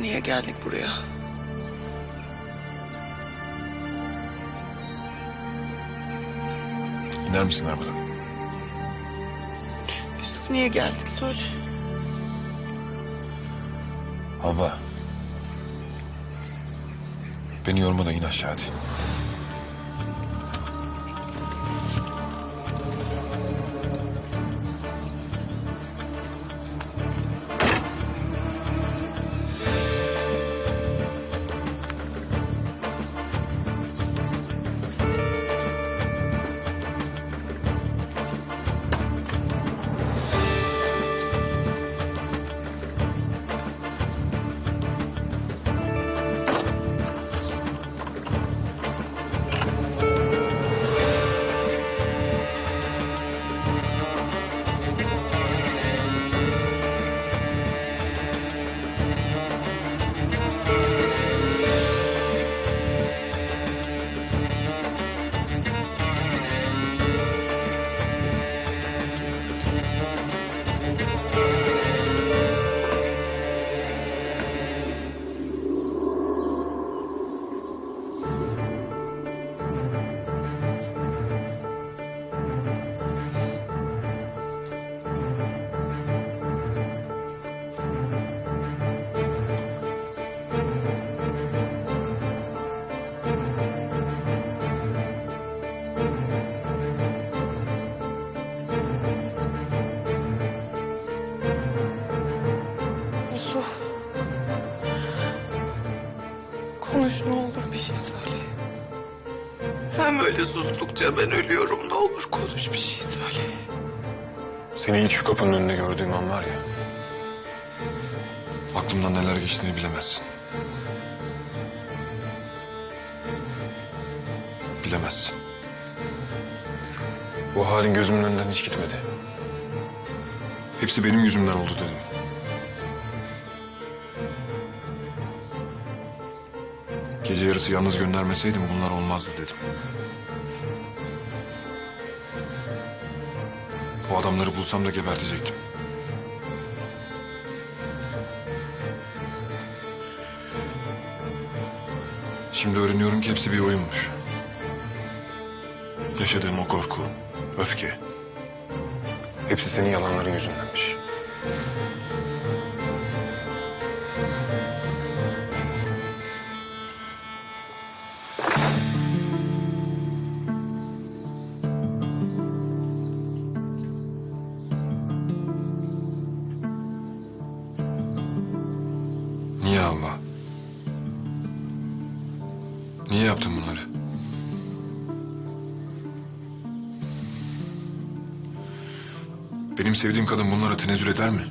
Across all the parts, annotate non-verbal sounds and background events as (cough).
Niye geldik buraya? İner misin arabadan? Yusuf niye geldik söyle. Hava. Beni yorma da in aşağı hadi. Konuş ne olur bir şey söyle. Sen böyle sustukça ben ölüyorum. Ne olur konuş bir şey söyle. Seni ilk şu kapının önünde gördüğüm an var ya. Aklımdan neler geçtiğini bilemezsin. Bilemezsin. Bu halin gözümün önünden hiç gitmedi. Hepsi benim yüzümden oldu dedim. Gece yarısı yalnız göndermeseydim bunlar olmazdı dedim. Bu adamları bulsam da gebertecektim. Şimdi öğreniyorum ki hepsi bir oyunmuş. Yaşadığım o korku, öfke. Hepsi senin yalanların yüzündenmiş. Niye Allah? Niye yaptın bunları? Benim sevdiğim kadın bunlara tenezzül eder mi?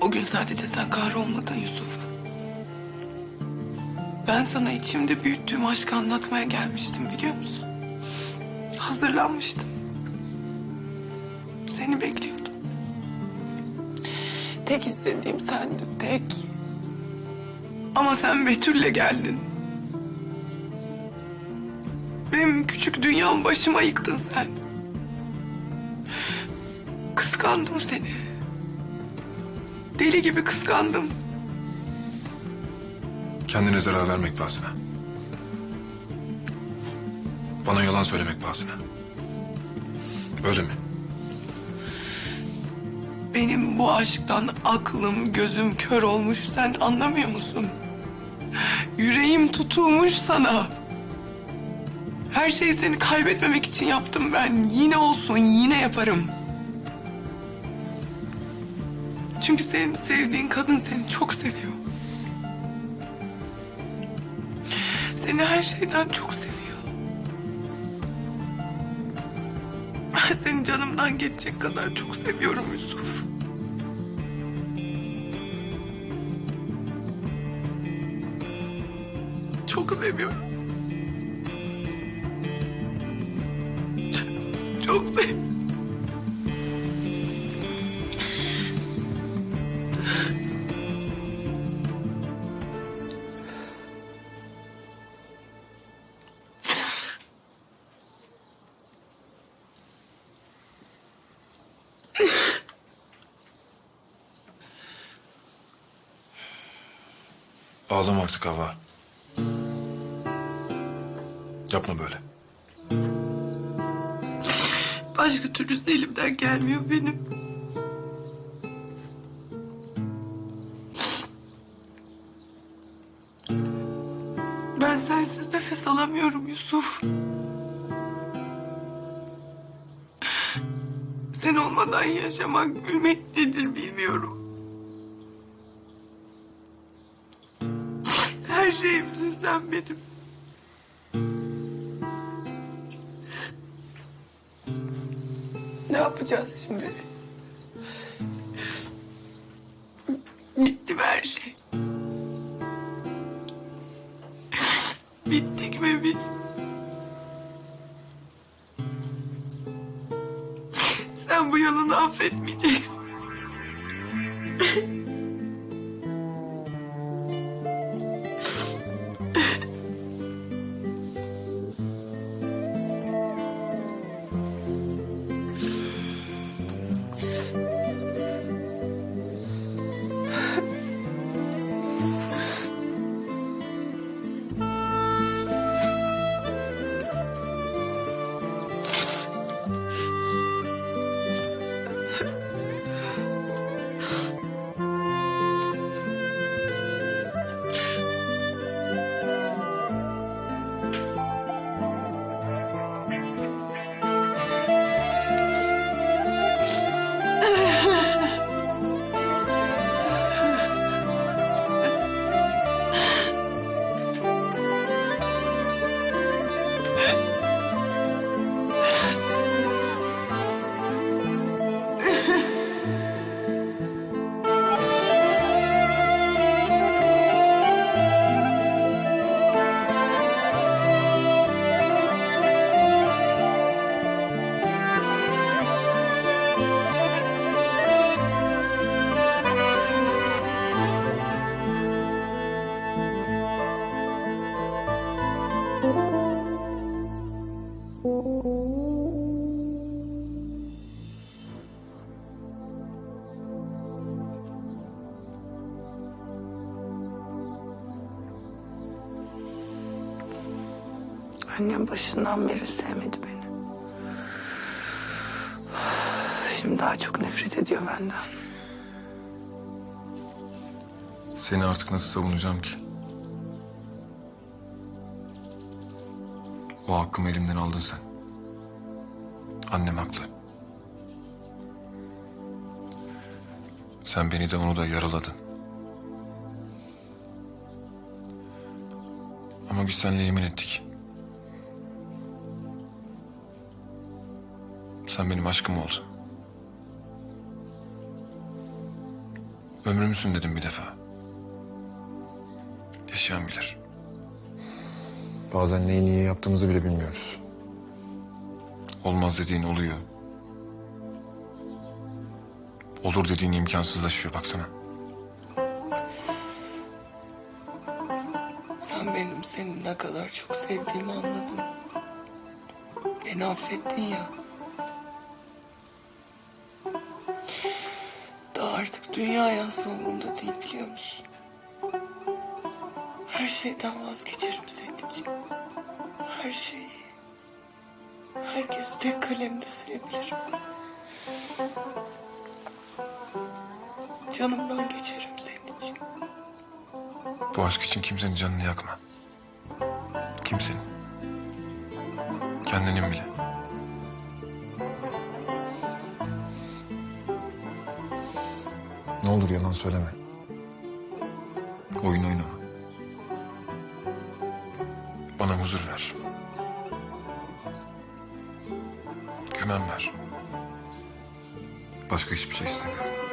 O gün sadece sen kahrolmadın Yusuf. Ben sana içimde büyüttüğüm aşkı anlatmaya gelmiştim biliyor musun? Hazırlanmıştım. Tek istediğim sendin, tek. Ama sen Betül'le geldin. Benim küçük dünyam başıma yıktın sen. Kıskandım seni. Deli gibi kıskandım. Kendine zarar vermek pahasına. Bana yalan söylemek pahasına. Öyle mi? Benim bu aşktan aklım gözüm kör olmuş sen anlamıyor musun? Yüreğim tutulmuş sana. Her şeyi seni kaybetmemek için yaptım ben. Yine olsun yine yaparım. Çünkü senin sevdiğin kadın seni çok seviyor. Seni her şeyden çok seviyor. Ben seni canımdan geçecek kadar çok seviyorum Yusuf. çok seviyorum. Çok seviyorum. Ağlama artık hava. Yapma böyle. Başka türlüsü elimden gelmiyor benim. Ben sensiz nefes alamıyorum Yusuf. Sen olmadan yaşamak, gülmek nedir bilmiyorum. Her şeyimsin sen benim. Ne yapacağız şimdi? Bitti mi her şey? Bittik mi biz? Sen bu yalanı affetmeyeceksin. Annem başından beri sevmedi beni. Şimdi daha çok nefret ediyor benden. Seni artık nasıl savunacağım ki? O hakkımı elimden aldın sen. Annem haklı. Sen beni de onu da yaraladın. Ama biz seninle yemin ettik. Sen benim aşkım oldun. Ömrümsün dedim bir defa. Yaşayan bilir. Bazen neyi niye yaptığımızı bile bilmiyoruz. Olmaz dediğin oluyor. Olur dediğin imkansızlaşıyor baksana. Sen benim seni ne kadar çok sevdiğimi anladın. Beni affettin ya. Daha artık dünya yansı umurumda değil biliyor musun? Her şeyden vazgeçerim senin için. Her şeyi. Herkesi tek kalemde silebilirim. Canımdan geçerim senin için. Bu aşk için kimsenin canını yakma. Kimsenin. Kendinin bile. Ne olur yalan söyleme. Oyun oynama. Bana huzur ver. Güven ver. Başka hiçbir şey istemiyorum.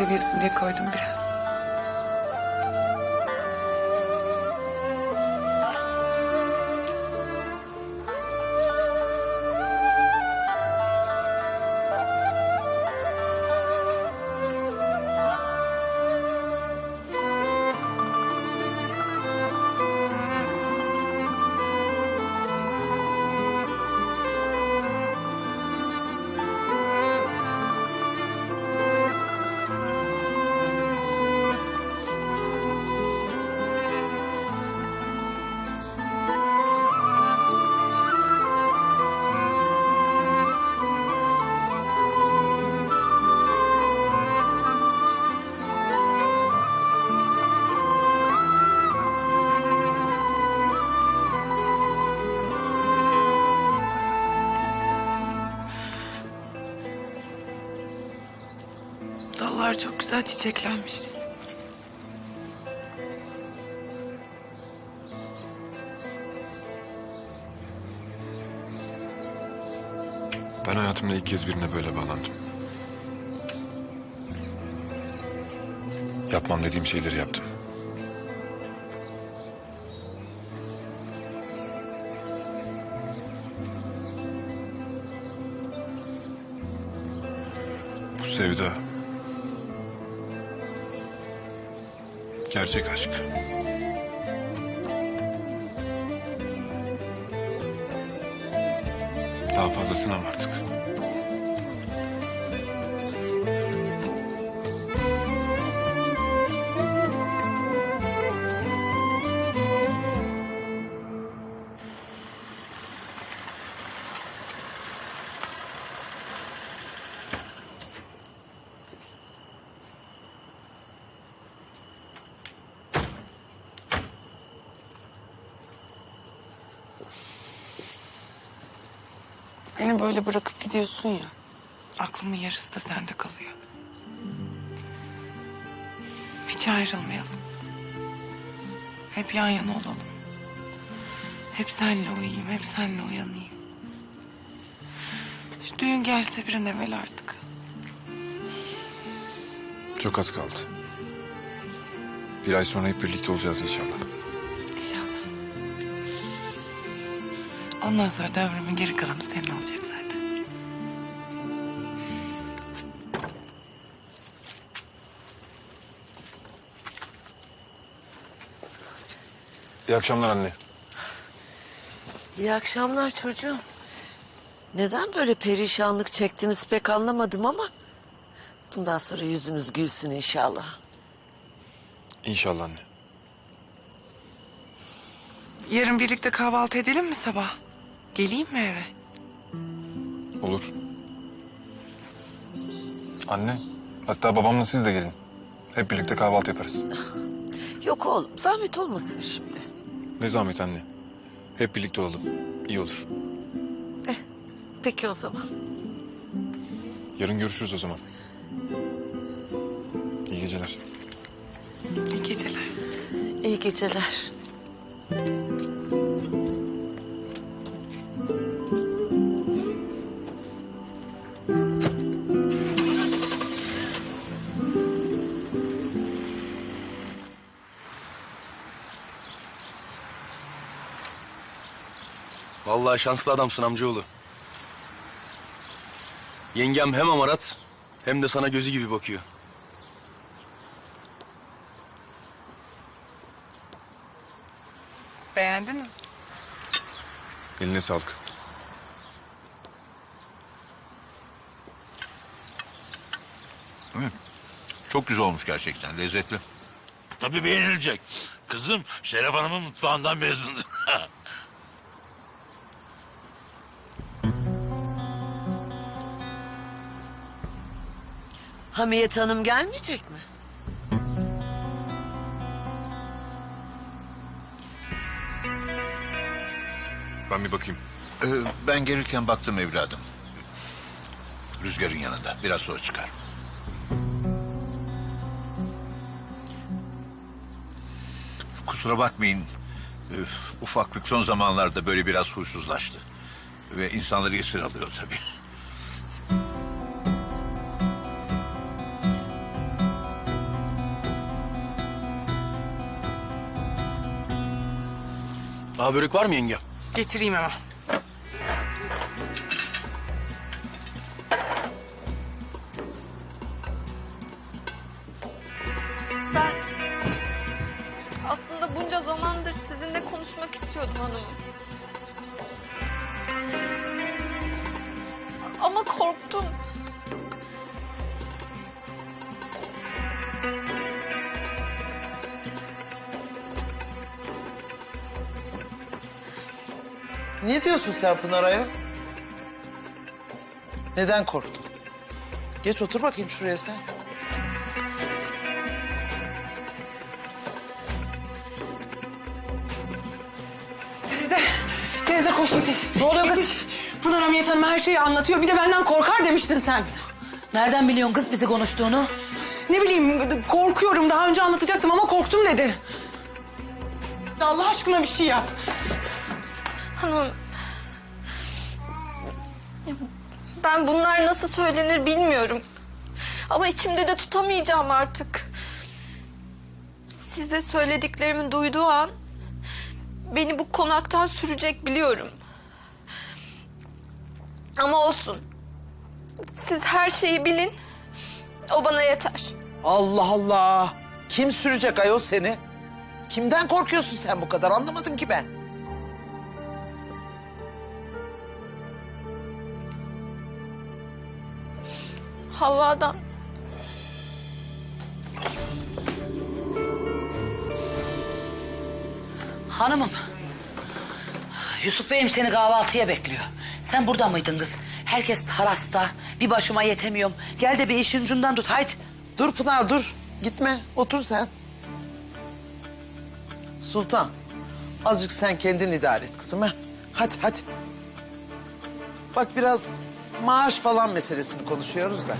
Seviyorsun diye koydum biraz. Dallar çok güzel çiçeklenmiş. Ben hayatımda ilk kez birine böyle bağlandım. Yapmam dediğim şeyleri yaptım. Bu sevda. Gerçek aşk. Daha fazla sınam artık. Beni böyle bırakıp gidiyorsun ya. Aklımın yarısı da sende kalıyor. Hiç ayrılmayalım. Hep yan yana olalım. Hep seninle uyuyayım, hep seninle uyanayım. Şu düğün gelse bir an evvel artık. Çok az kaldı. Bir ay sonra hep birlikte olacağız. İnşallah. Ondan sonra da ömrümün geri kalanı senin olacak zaten. İyi akşamlar anne. İyi akşamlar çocuğum. Neden böyle perişanlık çektiniz pek anlamadım ama... ...bundan sonra yüzünüz gülsün inşallah. İnşallah anne. Yarın birlikte kahvaltı edelim mi sabah? Geleyim mi eve? Olur. Anne, hatta babamla siz de gelin. Hep birlikte kahvaltı yaparız. (laughs) Yok oğlum zahmet olmasın şimdi. Ne zahmet anne. Hep birlikte olalım. İyi olur. Peki o zaman. Yarın görüşürüz o zaman. İyi geceler. İyi geceler. İyi geceler. Vallahi şanslı adamsın amcaoğlu. Yengem hem amarat hem de sana gözü gibi bakıyor. Beğendin mi? Eline sağlık. Çok güzel olmuş gerçekten, lezzetli. Tabii beğenilecek. Kızım Şeref Hanım'ın mutfağından mezundu. (laughs) Hamiyet Hanım gelmeyecek mi? Ben bir bakayım. Ee, ben gelirken baktım evladım. Rüzgarın yanında, biraz sonra çıkar. Kusura bakmayın, üf, ufaklık son zamanlarda böyle biraz huysuzlaştı. Ve insanları esir alıyor tabii. Daha börek var mı yenge? Getireyim hemen. Ben aslında bunca zamandır sizinle konuşmak istiyordum hanımım. Ama korktum. Ne diyorsun sen Pınar Ayol? Neden korktun? Geç otur bakayım şuraya sen. Teyze, teyze koş yetiş. Ne oluyor kız? Pınar Hamiyet Hanım her şeyi anlatıyor. Bir de benden korkar demiştin sen. Nereden biliyorsun kız bizi konuştuğunu? Ne bileyim korkuyorum. Daha önce anlatacaktım ama korktum dedi. Allah aşkına bir şey yap. Hanımım. Ben bunlar nasıl söylenir bilmiyorum. Ama içimde de tutamayacağım artık. Size söylediklerimi duyduğu an beni bu konaktan sürecek biliyorum. Ama olsun. Siz her şeyi bilin. O bana yeter. Allah Allah. Kim sürecek ayol seni? Kimden korkuyorsun sen bu kadar anlamadım ki ben. Havvadan. Hanımım. Yusuf Bey'im seni kahvaltıya bekliyor. Sen burada mıydın kız? Herkes harasta. Bir başıma yetemiyorum. Gel de bir işin ucundan tut haydi. Dur Pınar dur. Gitme otur sen. Sultan azıcık sen kendin idare et kızım ha. Hadi hadi. Bak biraz maaş falan meselesini konuşuyoruz da.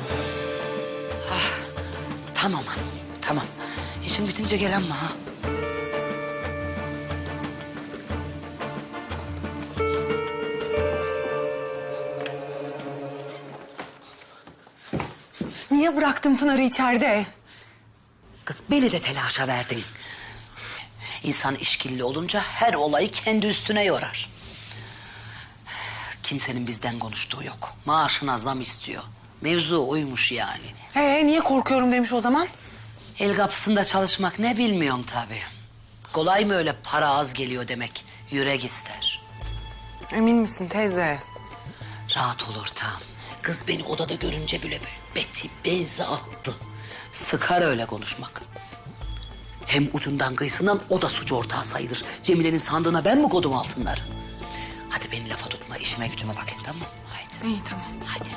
Tamam hanım tamam. İşin bitince gel ama ha. Niye bıraktın Pınar'ı içeride? Kız beni de telaşa verdin. İnsan işkilli olunca her olayı kendi üstüne yorar. Kimsenin bizden konuştuğu yok. Maaşına zam istiyor. Mevzu oymuş yani. Ee, niye korkuyorum demiş o zaman? El kapısında çalışmak ne bilmiyorsun tabii. Kolay mı öyle para az geliyor demek? Yürek ister. Emin misin teyze? Rahat ol ortağım. Kız beni odada görünce bile beti benzi attı. Sıkar öyle konuşmak. Hem ucundan kıyısından o da suç ortağı sayılır. Cemile'nin sandığına ben mi kodum altınları? Hadi beni lafa tutma, işime gücüme bakayım tamam mı? Haydi. İyi tamam. Haydi.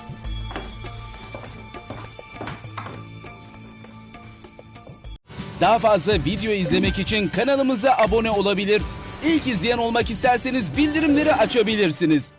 Daha fazla video izlemek için kanalımıza abone olabilir. İlk izleyen olmak isterseniz bildirimleri açabilirsiniz.